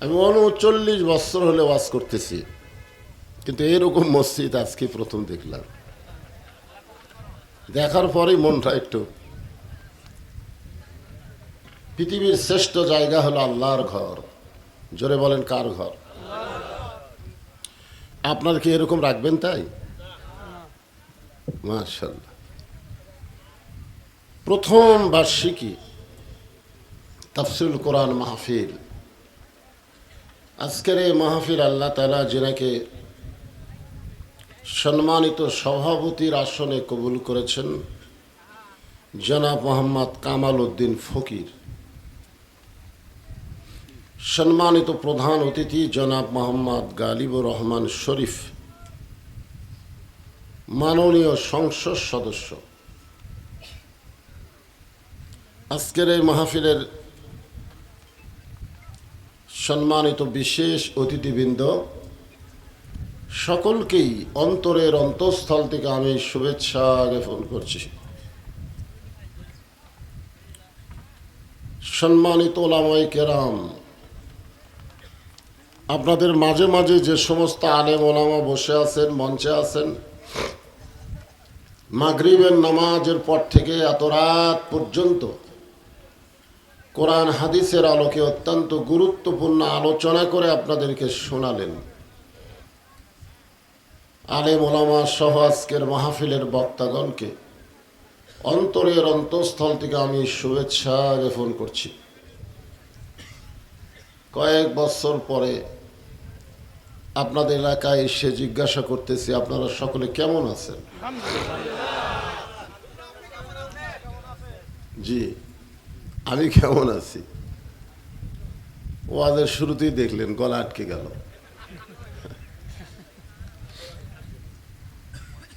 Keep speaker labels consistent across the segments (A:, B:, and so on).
A: আমি উনচল্লিশ বছর হলে ওয়াজ করতেছি। কিন্তু এরকম মসজিদ আজকে প্রথম দেখলাম। দেখার পরেই মনটা একটু পৃথিবীর শ্রেষ্ঠ জায়গা হলো আল্লাহর ঘর। জোরে বলেন কার ঘর? আপনার কি এরকম রাখবেন তাই? মাশাল্লাহ প্রথম বার্ষিকী তাফসিল কোরআন মাহফিল। আজকের এই মাহফিল আল্লাহ তালা যেনাকে সম্মানিত সভাপতির আসনে কবুল করেছেন, জনাব মোহাম্মদ কামাল উদ্দিন ফকির। সম্মানিত প্রধান অতিথি, জনাব মোহাম্মদ গালিবুর রহমান শরীফ। মাননীয় সংসদ সদস্য। আজকের এই মাহফিলের সম্মানিত বিশেষ অতিথিবৃন্দ, সকলকেই অন্তরের অন্তঃস্থল থেকে আমি শুভেচ্ছা জ্ঞাপন করছি। সম্মানিত ওলামাই কেরাম আপনাদের মাঝে মাঝে যে সমস্ত আলেম ওলামা বসে আছেন, মঞ্চে আছেন, মাগরিবের নামাজের পর থেকে এত রাত পর্যন্ত কোরআন হাদিসের আলোকে অত্যন্ত গুরুত্বপূর্ণ আলোচনা করে আপনাদেরকে শোনালেন। আলেম ওলামা সহ আজকের মাহফিলের বক্তাগণকে অন্তরের অন্তঃস্থল থেকে আমি শুভেচ্ছা জ্ঞাপন করছি। কয়েক বছর পরে আপনাদের এলাকায় এসে জিজ্ঞাসা করতেছি আপনারা সকলে কেমন আছেন? জি। আমি কেমন আছি? ওয়াদের শুরুতেই দেখলেন, গলা আটকে গেল।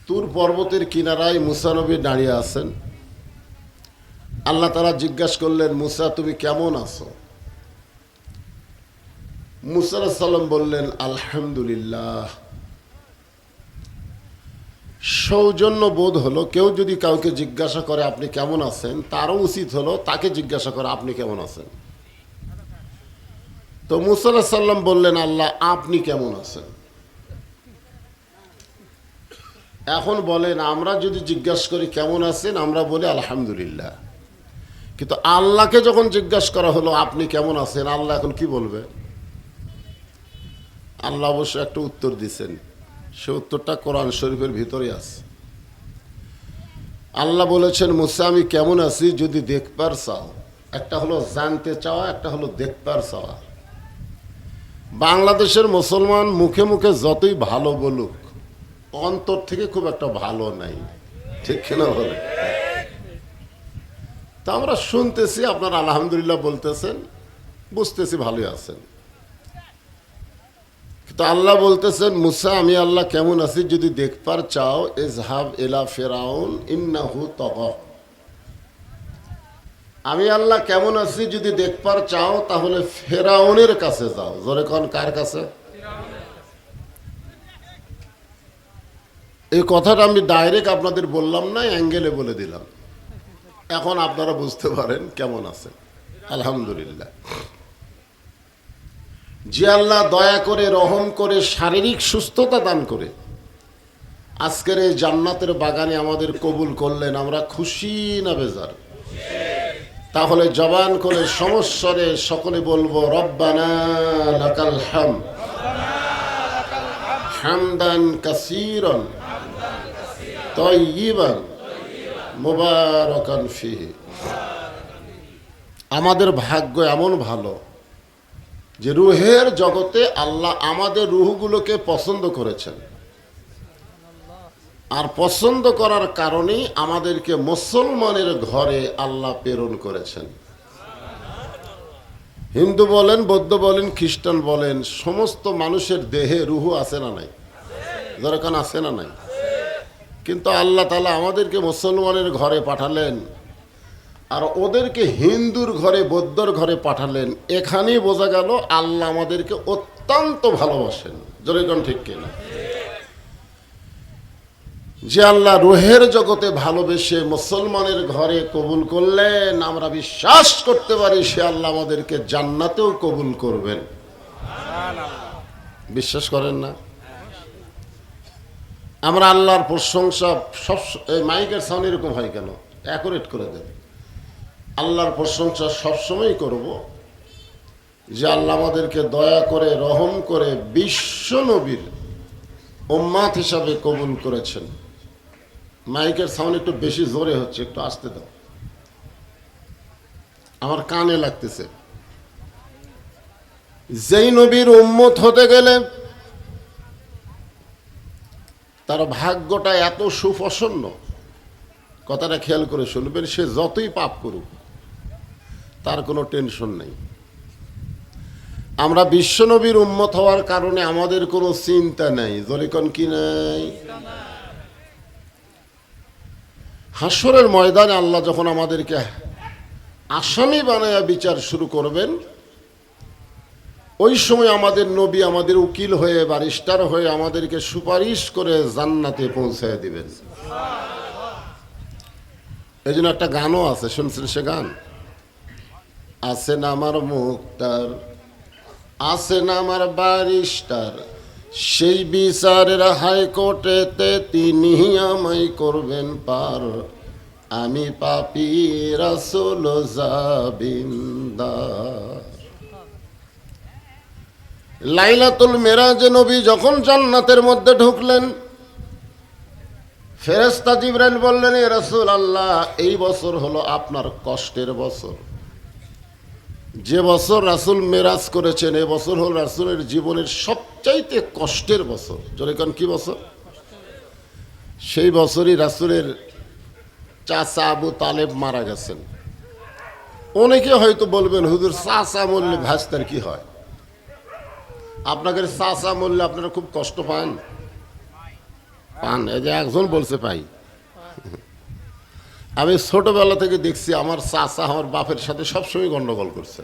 A: তুর পর্বতের কিনারায় মুসানবী দাঁড়িয়ে আছেন। আল্লাহ তারা জিজ্ঞাসা করলেন, মুসা, তুমি কেমন আছো? মুসার সাল্লাম বললেন, আলহামদুলিল্লাহ। সৌজন্য বোধ হলো, কেউ যদি কাউকে জিজ্ঞাসা করে আপনি কেমন আছেন, তারও উচিত হলো তাকে জিজ্ঞাসা করে, আপনি কেমন আছেন? তো মুসাল্লাহ সাল্লাম বললেন, আল্লাহ, আপনি কেমন আছেন? এখন বলেন, আমরা যদি জিজ্ঞাসা করি কেমন আছেন, আমরা বলি আলহামদুলিল্লাহ। কিন্তু আল্লাহকে যখন জিজ্ঞাসা করা হলো, আপনি কেমন আছেন, আল্লাহ এখন কি বলবে? আল্লাহ অবশ্য একটা উত্তর দিছেন। সে উত্তরটা কোরআন শরীফের ভিতরে আছে। আল্লাহ বলেছেন, মুসা, আমি কেমন আছি যদি দেখবার চাও? একটা হলো জানতে চাওয়া, একটা হলো দেখবার চাওয়া। বাংলাদেশের মুসলমান মুখে মুখে যতই ভালো বলুক, অন্তর থেকে খুব একটা ভালো নাই। ঠিক কিনা বলে? তা আমরা শুনতেছি, আপনারা আলহামদুলিল্লাহ বলতেছেন, বুঝতেছি ভালোই আছেন। কিন্তু আল্লাহ বলতেছেন, মুসা, আমি আল্লাহ কেমন আছি যদি দেখবার চাও এজহাব এলা ফেরাউন, ইন্নাহু তগ। আমি আল্লাহ কেমন আছি যদি দেখবার চাও, তাহলে ফেরাউনের কাছে যাও। জোরে কন, কার কাছে? এই কথাটা আমি ডাইরেক্ট আপনাদের বললাম না অ্যাঙ্গেলে বলে দিলাম। এখন আপনারা বুঝতে পারেন কেমন আছেন। আলহামদুলিল্লাহ। যে আল্লাহ দয়া করে, রহম করে, শারীরিক সুস্থতা দান করে, আজকের এই জান্নাতের বাগানে আমাদের কবুল করলেন, আমরা খুশি না বেজার? তাহলে জবান করে সমস্বরে সকলে বলব, রব্বানা লাকাল হাম। হামদান কাসিরন তয়িবান মুবারকান ফিহি। আমাদের ভাগ্য এমন ভালো যে রুহের জগতে আল্লাহ আমাদের রুহগুলোকে পছন্দ করেছেন। আর পছন্দ করার কারণেই আমাদেরকে মুসলমানের ঘরে আল্লাহ প্রেরণ করেছেন। হিন্দু বলেন, বৌদ্ধ বলেন, খ্রিস্টান বলেন, সমস্ত মানুষের দেহে রুহু আছে না নাই? দরকার আছে না নাই? কিন্তু আল্লাহ তালা আমাদেরকে মুসলমানের ঘরে পাঠালেন। আর ওদেরকে হিন্দুর ঘরে, বৌদ্ধর ঘরে পাঠালেন। এখানেই বোঝা গেল আল্লাহ আমাদেরকে অত্যন্ত ভালোবাসেন। যেরকম ঠিক কিনা? যে আল্লাহ রোহের জগতে ভালোবেসে মুসলমানের ঘরে কবুল করলেন, আমরা বিশ্বাস করতে পারি সে আল্লাহ আমাদেরকে জান্নাতেও কবুল করবেন। বিশ্বাস করেন না? আমরা আল্লাহর প্রশংসা সব মাইকের সাউন্ড এরকম হয় কেন? অ্যাকুরেট করে দেন। আল্লাহর প্রশংসা সবসময় করব যে আল্লাহ আমাদেরকে দয়া করে, রহম করে বিশ্ব নবীর উম্মাত হিসাবে কবুল করেছেন। মাইকের সাউন্ড একটু বেশি জোরে হচ্ছে, একটু আসতে দাও। আমার কানে লাগতেছে। যেই নবীর উম্মত হতে গেলে তার ভাগ্যটা এত সুপ্রসন্ন। কথাটা খেয়াল করে শুনবেন, সে যতই পাপ করুক তার কোনো টেনশন নেই। আমরা বিশ্বনবীর উম্মত হওয়ার কারণে আমাদের কোনো চিন্তা নেই। জলিকন কি নাই? হাসরের ময়দানে আল্লাহ যখন আমাদেরকে আসামি বানায়া বিচার শুরু করবেন, ওই সময় আমাদের নবী আমাদের উকিল হয়ে বারিস্টার হয়ে আমাদেরকে সুপারিশ করে জান্নাতে পৌঁছায় দিবেন। এই জন্য একটা গানও আছে, শুনছেন সে গান? আছে না আমার মুক্তার, আছে না আমার বারিস্টার সেই বিচারের হাইকোর্টেতে তিনি আমায় করবেন পার। আমি পাপি রাসুল জাবিন্দার। লাইলাতুল মেরাজে নবী যখন জান্নাতের মধ্যে ঢুকলেন ফেরেস্তা জিবরাইল বললেন, এ রাসূল আল্লাহ এই বছর হলো আপনার কষ্টের বছর। যে বছর রাসুল মেরাজ করেছেন, এ বছর হল রাসূলের জীবনের সবচাইতে কষ্টের বছর। যেরকম কি বছর? সেই বছরই রাসূলের চাচা আবু তালেব মারা গেছেন। অনেকে হয়তো বলবেন, হুজুর, চাচা মরলে ভাস্তার কি হয়? আপনাদের চাচা মরলে আপনারা খুব কষ্ট পান? পান। এই যে একজন বলছে পাই আমি ছোটবেলা থেকে দেখছি আমার চাচা, আমার বাপের সাথে সবসময় গন্ডগোল করছে।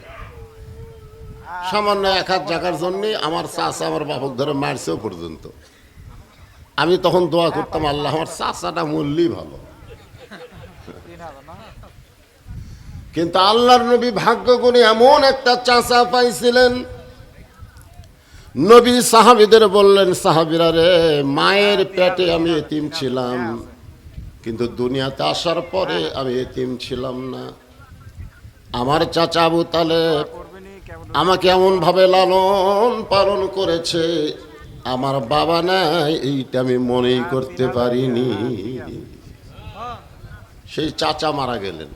A: সামান্য এক হাত জায়গার জন্যে আমার চাচা আমার বাপক ধরে মারছেও পর্যন্ত। আমি তখন দোয়া করতাম, আল্লাহ, আমার চাচাটা মূল্যই ভালো। কিন্তু আল্লাহর নবী ভাগ্য করে এমন একটা চাচা পাইছিলেন, নবী সাহাবিদের বললেন, সাহাবিরা রে, মায়ের পেটে আমি এতিম ছিলাম। কিন্তু দুনিয়াতে আসার পরে আমি এতিম ছিলাম না। আমার চাচা আবু তালেব আমাকে এমন ভাবে লালন পালন করেছে, আমার বাবা নাই, এইটা আমি মনেই করতে পারিনি। সেই চাচা মারা গেলেন।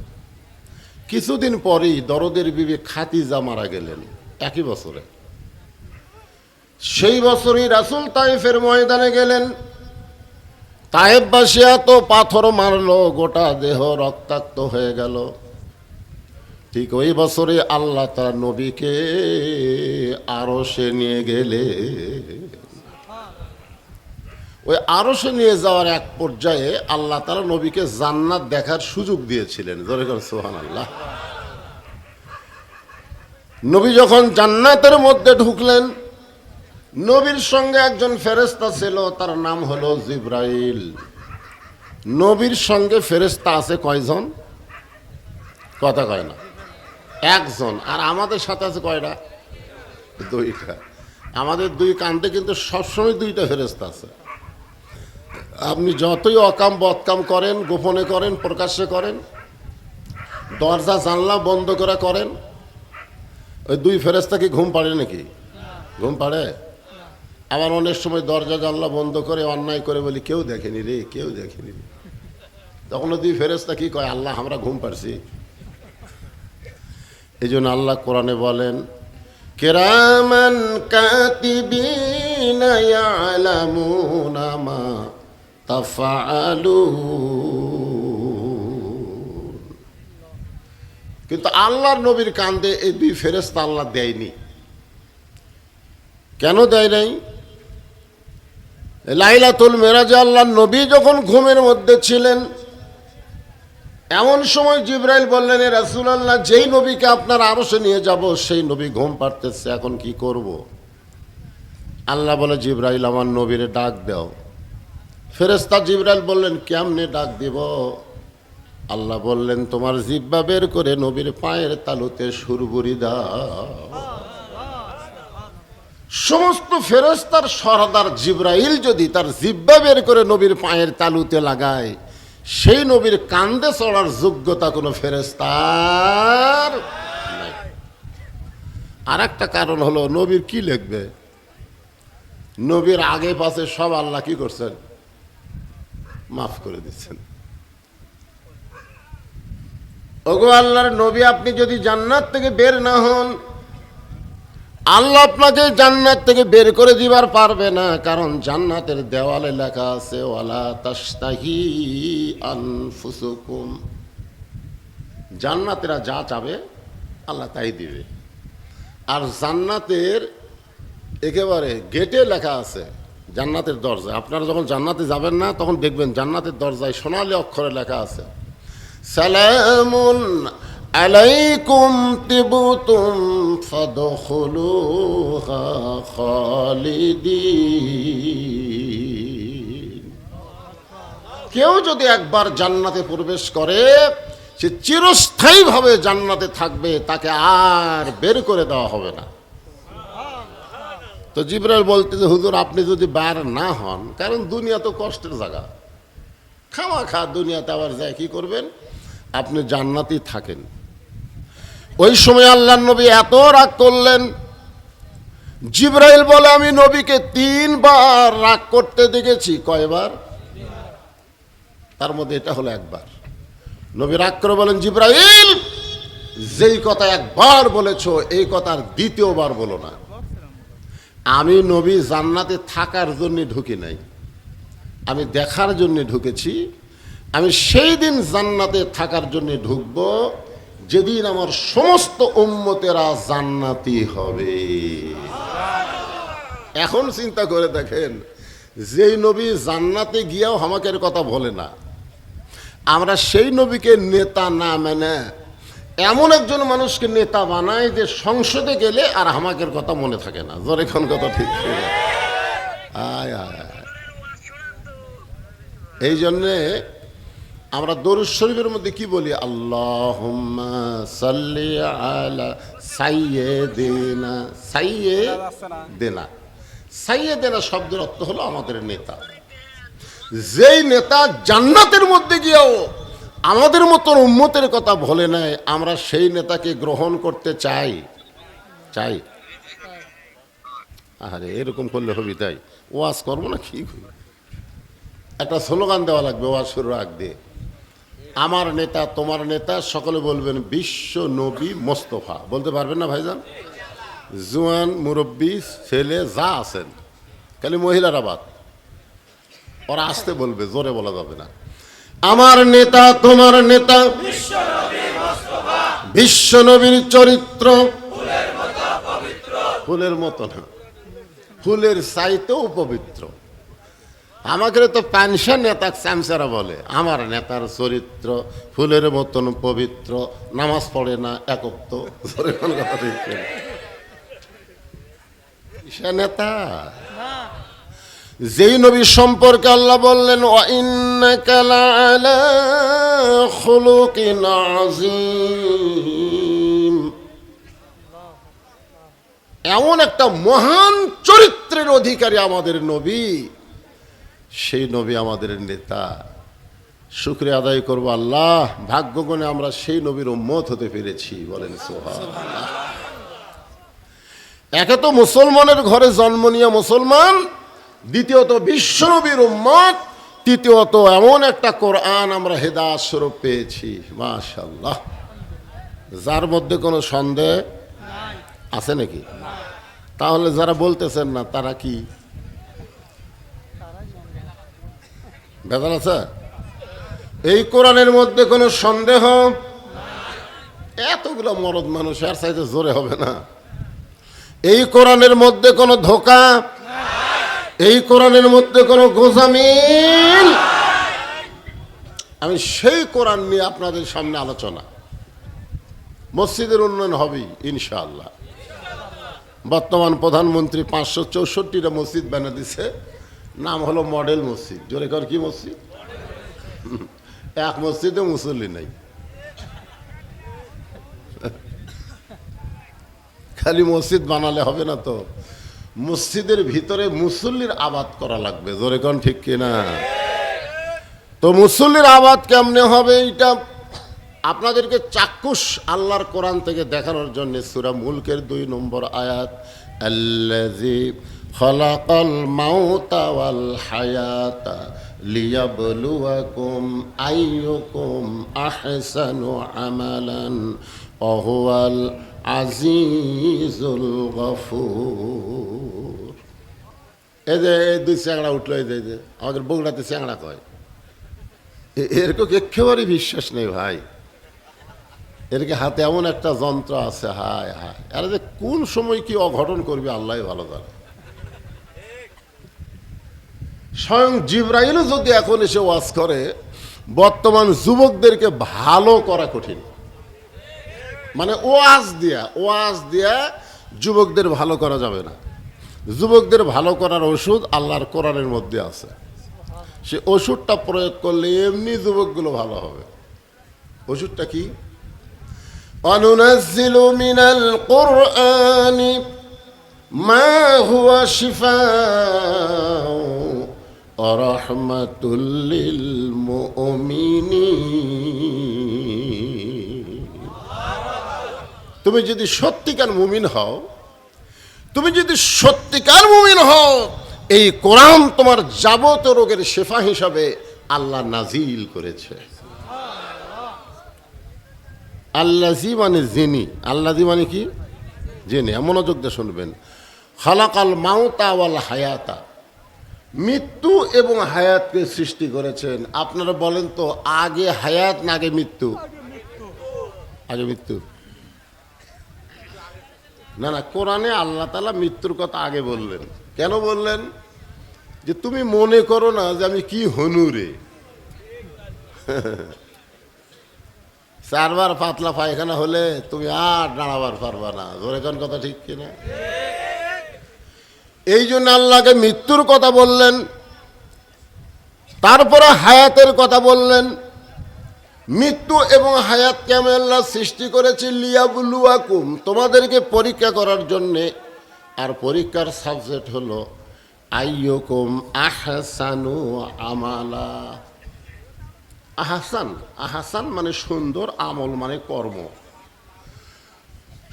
A: কিছুদিন পরেই দরদের বিবি খাতিজা মারা গেলেন, একই বছরে। সেই বছরই রাসুল তাইফের ময়দানে গেলেন। তাইফবাসী তো পাথর মারলো, গোটা দেহ রক্তাক্ত হয়ে গেল। ঠিক ওই বছরে আল্লাহ তার নবীকে আরও সে নিয়ে গেলে। ওই আরও সে নিয়ে যাওয়ার এক পর্যায়ে আল্লাহ তারা নবীকে জান্নাত দেখার সুযোগ দিয়েছিলেন। সোহান আল্লাহ নবী যখন জান্নাতের মধ্যে ঢুকলেন নবীর সঙ্গে একজন ফেরেস্তা ছিল, তার নাম হলো জিব্রাইল। নবীর সঙ্গে ফেরেস্তা আছে কয়জন? কথা কয় না। একজন। আর আমাদের সাথে আছে কয়টা? দুইটা। আমাদের দুই কান্দে কিন্তু সবসময় দুইটা ফেরেস্তা আছে। আপনি যতই অকাম বদকাম করেন, গোপনে করেন, প্রকাশ্যে করেন, দরজা, জানলা বন্ধ করে করেন, ওই দুই ফেরেস্তা কি ঘুম পাড়ে নাকি? ঘুম পাড়ে? আবার অনেক সময় দরজা জানলা বন্ধ করে অন্যায় করে বলি, কেউ দেখেনি রে, কেউ দেখেনি রে। তখন দুই ফেরেস্তা কি কয়, আল্লাহ, আমরা ঘুম পারছি এই জন্য আল্লাহ কোরআনে বলেন, কেরামান কাতিবিনা কিন্তু আল্লাহর নবীর কান্দে এই দুই ফেরেস্তা আল্লাহ দেয়নি। কেন দেয় নাই? লাইলাতুল মেরাজে আল্লাহ নবী যখন ঘুমের মধ্যে ছিলেন, এমন সময় জিব্রাইল বললেন রাসুল আল্লাহ যেই নবীকে আপনার আরসে নিয়ে যাব, সেই নবী ঘুম পারতেছে এখন কি করব। আল্লাহ বলে, জিব্রাইল, আমার নবীরে ডাক দাও। ফেরেস্তা জিব্রাইল বললেন, কেমনে ডাক দিব? আল্লাহ বললেন, তোমার জিব্বা বের করে নবীর পায়ের তালুতে সুরবুরি দাও। সমস্ত ফেরেস্তার সরদার জিব্রাইল যদি তার জিব্বা বের করে নবীর পায়ের তালুতে লাগায়, সেই নবীর কান্দে চড়ার যোগ্যতা কোনো ফেরেস্তার আর একটা কারণ হলো, নবীর কি লিখবে? নবীর আগে পাশে সব আল্লাহ কি করছেন? মাফ করে দিচ্ছেন। ওগো আল্লাহর নবী, আপনি যদি জান্নাত থেকে বের না হন আল্লাহ আপনাকে জান্নাত থেকে বের করে দিবার পারবে না, কারণ জান্নাতের দেওয়ালে লেখা আছে, ওয়ালা তাস্তাহি আনফুসুকুম। জান্নাতেরা যা চাবে, আল্লাহ তাই দিবে। আর জান্নাতের একেবারে গেটে লেখা আছে, জান্নাতের দরজায়। আপনারা যখন জান্নাতে যাবেন না, তখন দেখবেন জান্নাতের দরজায় সোনালি অক্ষরে লেখা আছে, সালামুন আলাইকুম তিবুতুম ফাদখুলুহা খালিদিন। কেউ যদি একবার জান্নাতে প্রবেশ করে, সে চিরস্থায়ীভাবে জান্নাতে থাকবে, তাকে আর বের করে দেওয়া হবে না। তো জিব্রাইল বলতে যে হুজুর, আপনি যদি বার না হন, কারণ দুনিয়া তো কষ্টের জায়গা। খাওয়া খা দুনিয়াতে আবার যায়, কি করবেন? আপনি জান্নাতেই থাকেন। ওই সময় আল্লাহ নবী এত রাগ করলেন। জিব্রাইল বলে, আমি নবীকে তিনবার রাগ করতে দেখেছি। কয়বার? তার মধ্যে এটা হলো একবার। নবী রাগ করে বলেন, জিব্রাইল, যেই কথা একবার বলেছ, এই কথার দ্বিতীয়বার বলো না। আমি নবী জান্নাতে থাকার জন্য ঢুকি নাই। আমি দেখার জন্য ঢুকেছি। আমি সেই দিন জান্নাতে থাকার জন্য ঢুকব। যেদিন আমার সমস্ত উম্মতেরা জান্নাতি হবে। এখন চিন্তা করে দেখেন, যেই নবী জান্নাতে গিয়াও হামাকের কথা বলে না। আমরা সেই নবীকে নেতা না মেনে এমন একজন মানুষকে নেতা বানায় যে সংসদে গেলে আর হামাকের কথা মনে থাকে না। জোরে কোন কথা ঠিক আয় আয়। এই জন্যে আমরা দরুদ শরীফের মধ্যে কি বলি? আল্লাহ সাল্লি আলা সাইয়ে দেনা সাইয়ে দেনা সাইয়ে দেনা শব্দের অর্থ হলো আমাদের নেতা। যেই নেতা জান্নাতের মধ্যে গিয়েও আমাদের মতন উম্মতের কথা বলে নেয় আমরা সেই নেতাকে গ্রহণ করতে চাই। চাই। আরে এরকম করলে হবি তাই। ওয়াজ করব না কি একটা স্লোগান দেওয়া লাগবে, ওয়াজ শুরু আগ দিয়ে। আমার নেতা, তোমার নেতা, সকলে বলবেন, বিশ্ব নবী মোস্তফা। বলতে পারবেন না ভাইজান? জুয়ান মুরব্বী ছেলে যা আছেন, খালি মহিলারা বাদ ওরা আসতে বলবে, জোরে বলা যাবে না। আমার নেতা, তোমার নেতা, বিশ্ব নবীর চরিত্র ফুলের মতো না, ফুলের চাইতেও পবিত্র। আমাকে তো পেনশন নেতা স্যামসারা বলে। আমার নেতার চরিত্র, ফুলের মতন পবিত্র, নামাজ পড়ে না কথা ঠিক নেতা। যেই নবী সম্পর্কে আল্লাহ বললেন। এমন একটা মহান চরিত্রের অধিকারী আমাদের নবী। সেই নবী আমাদের নেতা। শুক্রিয়া আদায় করব আল্লাহ, ভাগ্যগুণে আমরা সেই নবীর উম্মত হতে পেরেছি, বলেন একে তো মুসলমানের ঘরে জন্ম নিয়ে মুসলমান, দ্বিতীয়ত বিশ্ব বিশ্বনবীর উম্মত, তৃতীয়ত এমন একটা কোরআন আমরা হেদাত স্বরূপ পেয়েছি মাশাল্লাহ যার মধ্যে কোনো সন্দেহ? আছে নাকি? তাহলে যারা বলতেছেন না, তারা কি বেদাল আছে? এই কোরআনের মধ্যে কোনো সন্দেহ? এতগুলো মরদ মানুষ আর চাইতে জোরে হবে না। এই কোরআনের মধ্যে কোনো ধোকা? এই কোরআনের মধ্যে কোনো গোজামিল? আমি সেই কোরআন নিয়ে আপনাদের সামনে আলোচনা। মসজিদের উন্নয়ন হবেই, ইনশাআল্লাহ। বর্তমান প্রধানমন্ত্রী পাঁচশো চৌষট্টিটা মসজিদ বানিয়ে দিছে। নাম হলো মডেল মসজিদ। জোরে কর, কি মসজিদ? এক মসজিদে মুসল্লি নাই। খালি মসজিদ বানালে হবে না তো। মসজিদের ভিতরে মুসল্লির আবাদ করা লাগবে। জোরে কোন ঠিক কিনা? তো মুসল্লির আবাদ কেমনে হবে এটা আপনাদেরকে চাক্ষুষ আল্লাহর কোরআন থেকে দেখানোর জন্য সুরা মুলকের দুই নম্বর আয়াত মাউতা ওয়াল হায়াতা লিয়াবলুয়াকুম আইয়ুকুম আহসানু আমালান ওহুয়াল আজিজুল গফুর। এই যে দুই চ্যাংড়া উঠল, এই যে আমাদের বগুড়াতে চ্যাংড়া কয়? এরকম একেবারেই বিশ্বাস নেই ভাই। এরকে হাতে এমন একটা যন্ত্র আছে, হায় হায়। আরে যে কোন সময় কি অঘটন করবে আল্লাহ ভালো জানে। স্বয়ং জিব্রাইলও যদি এখন এসে ওয়াজ করে, বর্তমান যুবকদেরকে ভালো করা কঠিন। মানে ওয়াজ দিয়া ওয়াজ দিয়া যুবকদের ভালো করা যাবে না। যুবকদের ভালো করার ওষুধ আল্লাহর কোরআনের মধ্যে আছে। সে ওষুধটা প্রয়োগ করলে এমনি যুবকগুলো ভালো হবে। ওষুধটা কি? অনুনাজ্জিলু মিনাল কুরআনি মা হুয়া শিফাউ লিল মুমিনিন। তুমি যদি সত্যিকার মুমিন হও, তুমি যদি সত্যিকার মুমিন হও, এই কোরআন তোমার যাবতীয় রোগের শেফা হিসাবে আল্লাহ নাজিল করেছে। আল্লাজি মানে জিনি। আল্লাজি মানে কি? জেনে। মনোযোগ দিয়ে শুনবেন। খালাকাল মাউতা ওয়াল হায়াতা। মৃত্যু এবং হায়াতকে সৃষ্টি করেছেন। আপনারা বলেন তো, আগে হায়াত না আগে মৃত্যু? আগে মৃত্যু। না না, কোরআনে আল্লাহ তালা মৃত্যুর কথা আগে বললেন। কেন বললেন? যে তুমি মনে করো না যে আমি কি হনুরে চারবার পাতলা পায়খানা হলে তুমি আর দাঁড়াবার পারবা না। ধরে কথা ঠিক কিনা? এই জন্য আল্লাহকে মৃত্যুর কথা বললেন, তারপরে হায়াতের কথা বললেন। মৃত্যু এবং হায়াতকে আমি আল্লাহ সৃষ্টি করেছি? লিয়াবুলুয়াকুম, তোমাদেরকে পরীক্ষা করার জন্যে। আর পরীক্ষার সাবজেক্ট হলো, আইয়কুম আহসানু আমালা। আহাসান আহাসান মানে সুন্দর আমল মানে কর্ম।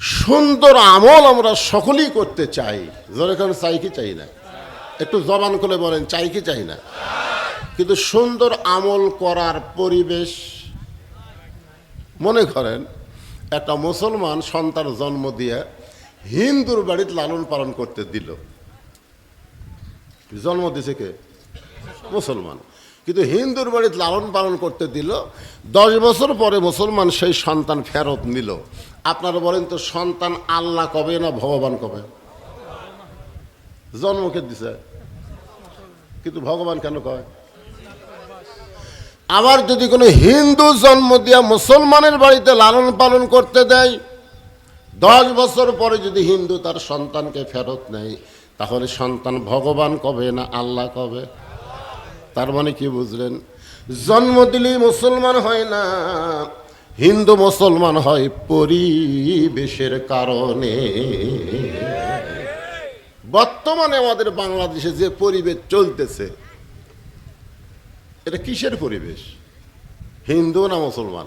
A: সুন্দর আমল আমরা সকলেই করতে চাই। যেরকম চাই কি চাই না? একটু জবান করে বলেন, চাই কি চাই না? কিন্তু সুন্দর আমল করার পরিবেশ, মনে করেন, একটা মুসলমান সন্তান জন্ম দিয়ে হিন্দুর বাড়িতে লালন পালন করতে দিল। জন্ম দিছে কে? মুসলমান। কিন্তু হিন্দুর বাড়িতে লালন পালন করতে দিল, দশ বছর পরে মুসলমান সেই সন্তান ফেরত নিল। আপনারা বলেন তো সন্তান আল্লাহ কবে না ভগবান কবে? জন্মকে দিছে? কিন্তু ভগবান কেন কয়? আবার যদি কোনো হিন্দু জন্ম দিয়া মুসলমানের বাড়িতে লালন পালন করতে দেয়, দশ বছর পরে যদি হিন্দু তার সন্তানকে ফেরত নেয়, তাহলে সন্তান ভগবান কবে না আল্লাহ কবে? তার মানে কি বুঝলেন? জন্ম দিলেই মুসলমান হয় না, হিন্দু মুসলমান হয় পরিবেশের কারণে। বর্তমানে আমাদের বাংলাদেশে যে পরিবেশ চলতেছে, এটা কিসের পরিবেশ? হিন্দু না মুসলমান?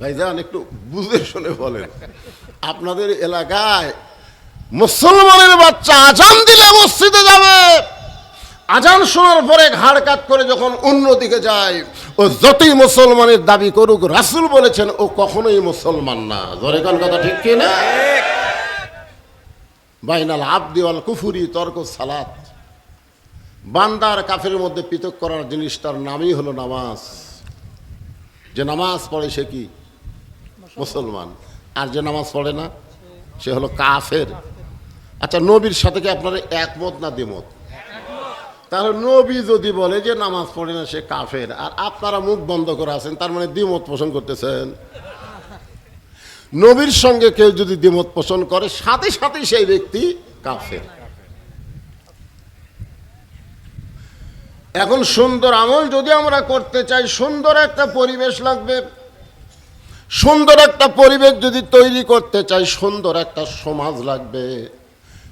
A: ভাইজান, একটু বুঝে শুনে বলেন। আপনাদের এলাকায় মুসলমানের বাচ্চা আজান দিলে মসজিদে যাবে। আজান শোনার পরে ঘাড় কাত করে যখন অন্যদিকে যায়, ও যতই মুসলমানের দাবি করুক, রাসুল বলেছেন, ও কখনোই মুসলমান না। ধরে কোন কথা ঠিক কি না? বাইনাল আবদিওয়াল কুফুরি তর্ক সালাত। বান্দার কাফের মধ্যে পৃথক করার জিনিসটার নামই হলো নামাজ। যে নামাজ পড়ে সে কি? মুসলমান। আর যে নামাজ পড়ে না, সে হলো কাফের। আচ্ছা নবীর সাথে কি আপনারা একমত না দ্বিমত? তাহলে নবী যদি বলে যে নামাজ পড়ে না, সে কাফের। আর আপনারা মুখ বন্ধ করে আছেন, তার মানে দ্বিমত পোষণ করতেছেন। নবীর সঙ্গে কেউ যদি দ্বিমত পোষণ করে, সাথে সাথে সেই ব্যক্তি কাফের। এখন সুন্দর আমল যদি আমরা করতে চাই, সুন্দর একটা পরিবেশ লাগবে। সুন্দর একটা পরিবেশ যদি তৈরি করতে চাই, সুন্দর একটা সমাজ লাগবে।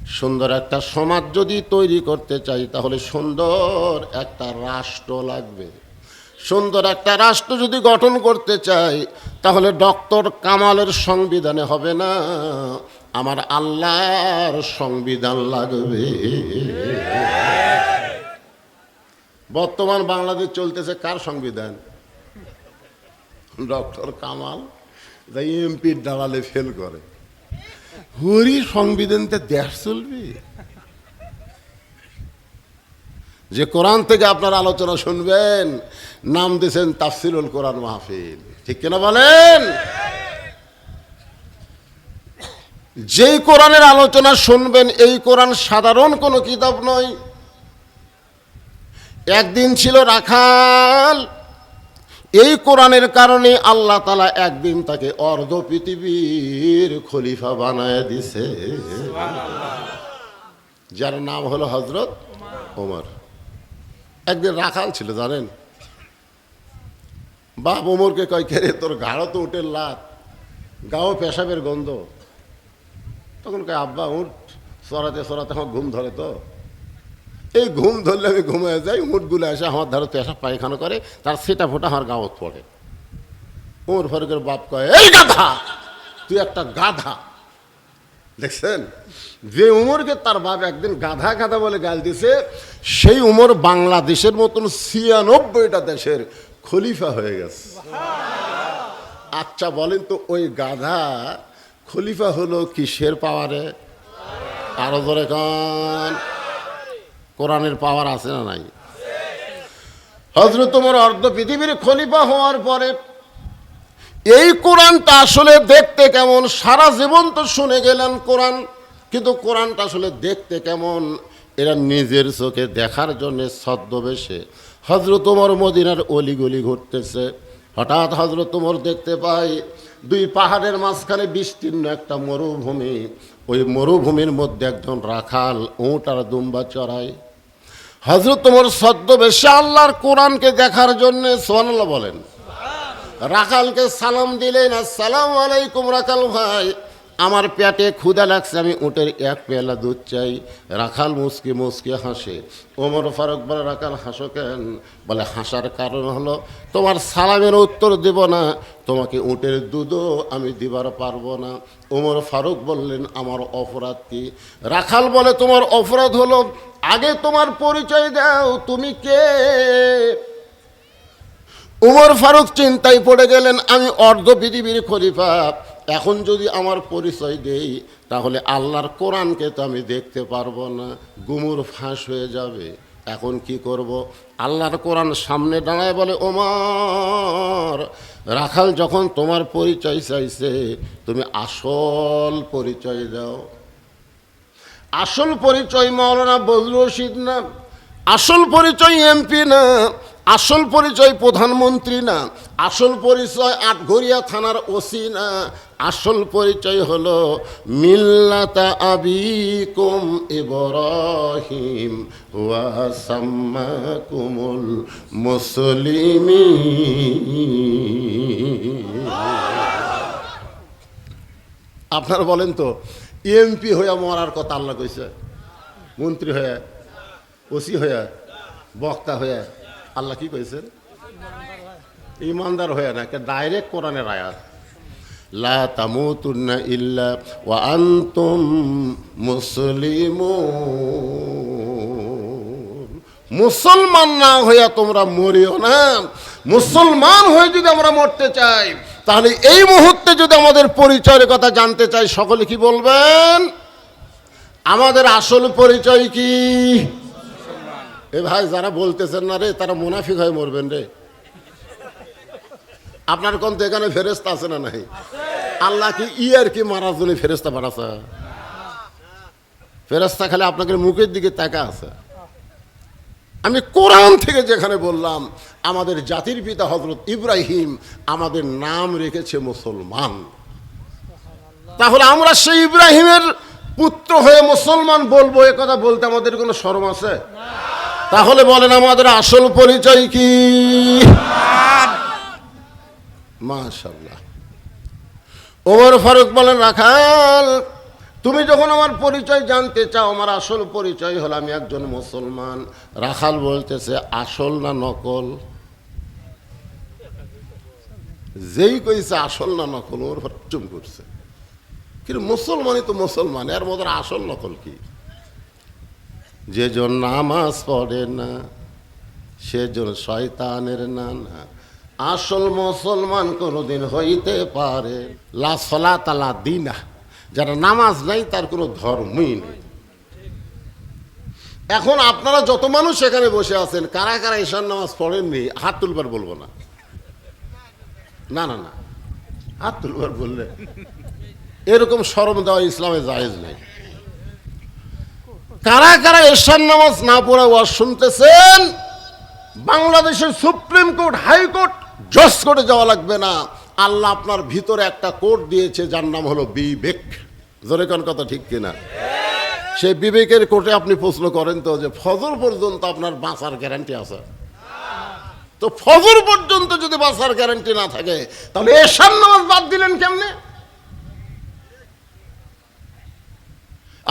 A: সুন্দর একটা সমাজ যদি তৈরি করতে চাই, তাহলে সুন্দর একটা রাষ্ট্র লাগবে। সুন্দর একটা রাষ্ট্র যদি গঠন করতে চাই, তাহলে ডক্টর কামালের সংবিধানে হবে না, আমার আল্লাহর সংবিধান লাগবে। বর্তমান বাংলাদেশ চলতেছে কার সংবিধান? ডক্টর কামাল এমপির দালালে ফেল করে। হরি সংবিধানতে দেশ চলবে? যে কোরআন থেকে আপনার আলোচনা শুনবেন, নাম দিয়েছেন তাফসিরুল কোরআন মাহফিল। ঠিক কিনা বলেন? যেই কোরআনের আলোচনা শুনবেন, এই কোরআন সাধারণ কোনো কিতাব নয়। একদিন ছিল রাখাল এই কোরআনের কারণে আল্লাহ তালা একদিন তাকে অর্ধ পৃথিবীর খলিফা বানায় দিছে। যার নাম হলো হজরত ওমর। একদিন রাখাল ছিল, জানেন? বাপ ওমরকে কয় কেরে তোর গাঢ় তো উঠে লাত, গাও পেশাবের গন্ধ। তখন কয়, আব্বা, উঠ, সরাতে সরাতে আমার ঘুম ধরে তো। এই ঘুম ধরলে আমি ঘুমিয়ে যাই উঠগুলো এসে আমার ধারে পেশা পায়খানা করে, তার সেটা ফোটা আমার গাঁত পড়ে। ওমর ফারুকের বাপ কয়, এই গাধা! তুই একটা গাধা! দেখছেন? যে উমরকে তার বাপ একদিন গাধা গাধা বলে গাল দিছে, সেই উমর বাংলাদেশের মতন ছিয়ানব্বইটা দেশের খলিফা হয়ে গেছে। আচ্ছা বলেন তো ওই গাধা খলিফা হলো কিসের পাওয়ারে? আরও ধরে কান। কোরআনের পাওয়ার আছে না নাই? হজরত তোমার অর্ধ পৃথিবীর খলিফা হওয়ার পরে এই কোরআনটা আসলে দেখতে কেমন? সারা জীবন তো শুনে গেলেন কোরআন, কিন্তু কোরআনটা আসলে দেখতে কেমন? এরা নিজের চোখে দেখার জন্য ছদ্মবেশে হজরত তোমার মদিনার অলিগলি ঘুরতেছে। হঠাৎ হজরত তোমার দেখতে পাই, দুই পাহাড়ের মাঝখানে বিস্তীর্ণ একটা মরুভূমি। ওই মরুভূমির মধ্যে একজন রাখাল উঁট আর দুম্বা চড়ায়। হজরত তোমার ছদ্মবেশে আল্লাহর কোরআনকে দেখার জন্য সোহানাল্লাহ বলেন। রাখালকে সালাম দিলেন আসসালাম আলাইকুম রাখাল ভাই। আমার পেটে ক্ষুদা লাগছে, আমি উটের এক পেলা দুধ চাই। রাখাল মুসকি মুসকি হাসে, ওমর ফারুক বলে, রাখাল, হাসো কেন? বলে, হাসার কারণ হলো, তোমার সালামের উত্তর দেব না, তোমাকে উটের দুধও আমি দিবার পারব না। ওমর ফারুক বললেন, আমার অপরাধ কি? রাখাল বলে, তোমার অপরাধ হলো, আগে তোমার পরিচয় দাও, তুমি কে? উমর ফারুক চিন্তায় পড়ে গেলেন, আমি অর্ধ পৃথিবীর খলিফা এখন যদি আমার পরিচয় দেই, তাহলে আল্লাহর কোরআনকে তো আমি দেখতে পারব না, গুমুর ফাঁস হয়ে যাবে। এখন কি করব? আল্লাহর কোরআন সামনে দাঁড়ায় বলে, ওমর, রাখাল যখন তোমার পরিচয় চাইছে, তুমি আসল পরিচয় দাও। আসল পরিচয় মৌলানা বজলু রশিদ না, আসল পরিচয় এমপি না, আসল পরিচয় প্রধানমন্ত্রী না, আসল পরিচয় আটঘরিয়া থানার ওসি না আসল পরিচয় হলো মিল্লাতা আবিকুম ইব্রাহিম ওয়া সাম্মাকুমুল মুসলিমিন। আপনারা বলেন তো এমপি হইয়া মরার কথা আল্লাহ কইছে, মন্ত্রী হয়ে, ওসি হয়ে, বক্তা হয়ে, আল্লাহ কি কইছেন ইমানদার হয়ে না ডাইরেক্ট কোরআনের আয়াত। লা তামুতুন্না ইল্লা ওয়া আনতুম মুসলিমুন। মুসলমান না হইয়া তোমরা মরিও না। মুসলমান হয়ে যদি আমরা মরতে চাই, তাহলে এই মুহূর্তে যদি আমাদের পরিচয়ের কথা জানতে চাই, সকলে কি বলবেন? আমাদের আসল পরিচয় কি? এ ভাই, যারা বলতেছেন না রে, তারা মুনাফিক হয়ে মরবেন রে। আপনার কোন তো এখানে ফেরেস্তা আছে না নাই? আল্লাহ কি ইয়ার কি মারার জন্য ফেরেস্তা বাড়াছে ফেরেস্তা খালি আপনাকে মুখের দিকে তাকা আছে। আমি কোরআন থেকে যেখানে বললাম, আমাদের জাতির পিতা হজরত ইব্রাহিম আমাদের নাম রেখেছে মুসলমান। তাহলে আমরা সেই ইব্রাহিমের পুত্র হয়ে মুসলমান বলব, এ কথা বলতে আমাদের কোনো শরম আছে? তাহলে বলেন, আমাদের আসল পরিচয় কি? মাশাল্লাহ ওমর ফারুক বলেন, রাখাল, তুমি যখন আমার পরিচয় জানতে চাও, আমার আসল পরিচয় হলো আমি একজন মুসলমান। রাখাল বলতেছে, আসল না নকল? যেই কইছে, আসল না নকল ওর চুম করছে। কিন্তু মুসলমানই তো মুসলমান, এর মধ্যে আসল নকল কি? যে জন নামাজ পড়ে না সেজন শয়তানের না না আসল মুসলমান কোনোদিন হইতে পারে। লা সলা তালা দিনা। যারা নামাজ নাই, তার কোনো ধর্মই নেই। এখন আপনারা যত মানুষ এখানে বসে আছেন, কারা কারা ঈশান নামাজ পড়েননি, হাত তুলবার বলব না। না না না। হাত তুলবার বললে এরকম শরম দেওয়া ইসলামে জায়েজ নেই। কারা কারা ঈশান নামাজ না পড়ে ওয়াজ শুনতেছেন? বাংলাদেশের সুপ্রিম কোর্ট, হাইকোর্ট জজ কোর্টে যাওয়া লাগবে না। আল্লাহ আপনার ভিতরে একটা কোর্ট দিয়েছে, যার নাম হলো বিবেক। জোরে কোন কথা ঠিক কিনা? সেই বিবেকের কোর্টে আপনি প্রশ্ন করেন তো যে ফজর পর্যন্ত আপনার বাঁচার গ্যারান্টি আছে? তো ফজর পর্যন্ত যদি বাঁচার গ্যারান্টি না থাকে, তাহলে এশার নামাজ বাদ দিলেন কেমনে?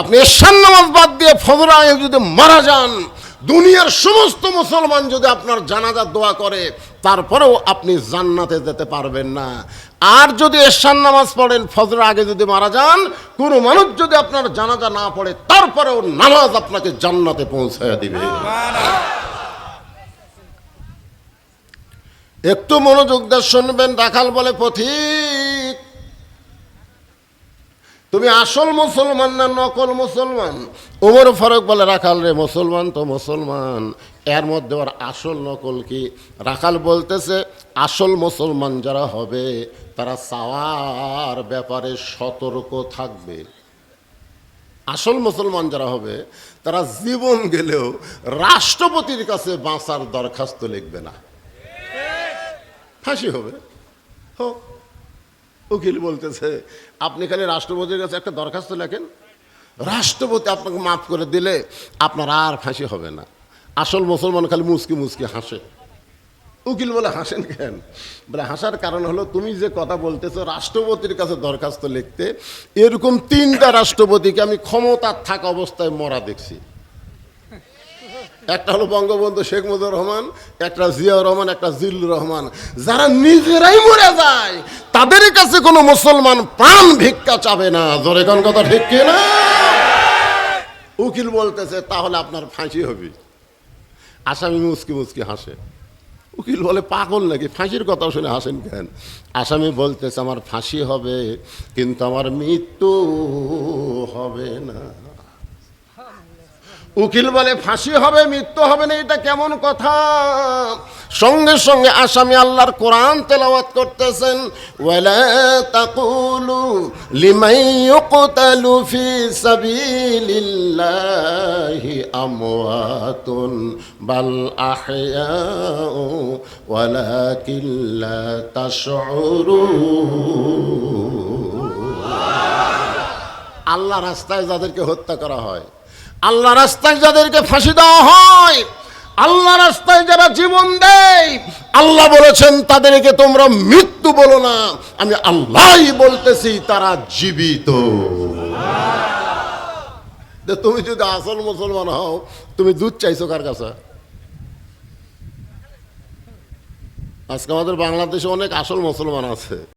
A: আপনি এশার নামাজ বাদ দিয়ে ফজর আগে যদি মারা যান দুনিয়ার সমস্ত মুসলমান যদি আপনার জানাজার দোয়া করে, তারপরেও আপনি জান্নাতে যেতে পারবেন না। আর যদি এশার নামাজ পড়েন ফজর আগে যদি মারা যান, কোনো মানুষ যদি আপনার জানাজা না পড়ে, তারপরেও নামাজ আপনাকে জান্নাতে পৌঁছায় দিবে। একটু মনোযোগ দিয়ে শুনবেন, রাখাল বলে, পথিক তুমি আসল মুসলমান না নকল মুসলমান? ওমর ফারুক বলে, রাখাল রে, মুসলমান তো মুসলমান। এর মধ্যে ওর আসল নকল কি? রাখাল বলতেছে, আসল মুসলমান যারা হবে, তারা চাওয়ার ব্যাপারে সতর্ক থাকবে। আসল মুসলমান যারা হবে, তারা জীবন গেলেও রাষ্ট্রপতির কাছে বাঁচার দরখাস্ত লিখবে না। ফাঁসি হবে। হোক। উকিল বলতেছে, আপনি খালি রাষ্ট্রপতির কাছে একটা দরখাস্ত লেখেন। রাষ্ট্রপতি আপনাকে মাফ করে দিলে আপনার আর ফাঁসি হবে না। আসল মুসলমান খালি মুসকি মুসকি হাসে। উকিল বলে, হাসেন কেন? বলে, হাসার কারণ হলো তুমি যে কথা বলতেছো, রাষ্ট্রপতির কাছে দরখাস্ত লিখতে, এরকম তিনটা রাষ্ট্রপতিকে আমি ক্ষমতার থাকা অবস্থায় মরা দেখছি। একটা হলো বঙ্গবন্ধু শেখ মুজিবুর রহমান, একটা জিয়াউর রহমান, একটা জিল্লুর রহমান। যারা নিজেরাই মরে যায়, তাদের কাছে কোনো মুসলমান প্রাণ ভিক্ষা চাবে না। জোরে কোন কথা ঠিক কি না উকিল বলতেছে, তাহলে আপনার ফাঁসি হবে। আসামি মুসকি মুসকি হাসে। উকিল বলে, পাগল নাকি? ফাঁসির কথা শুনে হাসেন কেন? আসামি বলতেছে, আমার ফাঁসি হবে, কিন্তু আমার মৃত্যু হবে না। উকিল বলে, ফাঁসি হবে, মৃত্যু হবে না, এটা কেমন কথা? সঙ্গে সঙ্গে আসামি আল্লাহর কোরআন তেলাওয়াত করতেছেন তাকুলু আল্লাহ রাস্তায় যাদেরকে হত্যা করা হয় আল্লাহ রাস্তায় যাদেরকে ফাঁসি দেওয়া হয়, আল্লাহ রাস্তায় যারা জীবন দেয়, আল্লাহ বলেছেন, তাদেরকে তোমরা মৃত্যু বলো না। আমি আল্লাহই বলতেছি, তারা জীবিত। তুমি যদি আসল মুসলমান হও, তুমি দুধ চাইছো কার কাছে? আজকে আমাদের বাংলাদেশে অনেক আসল মুসলমান আছে।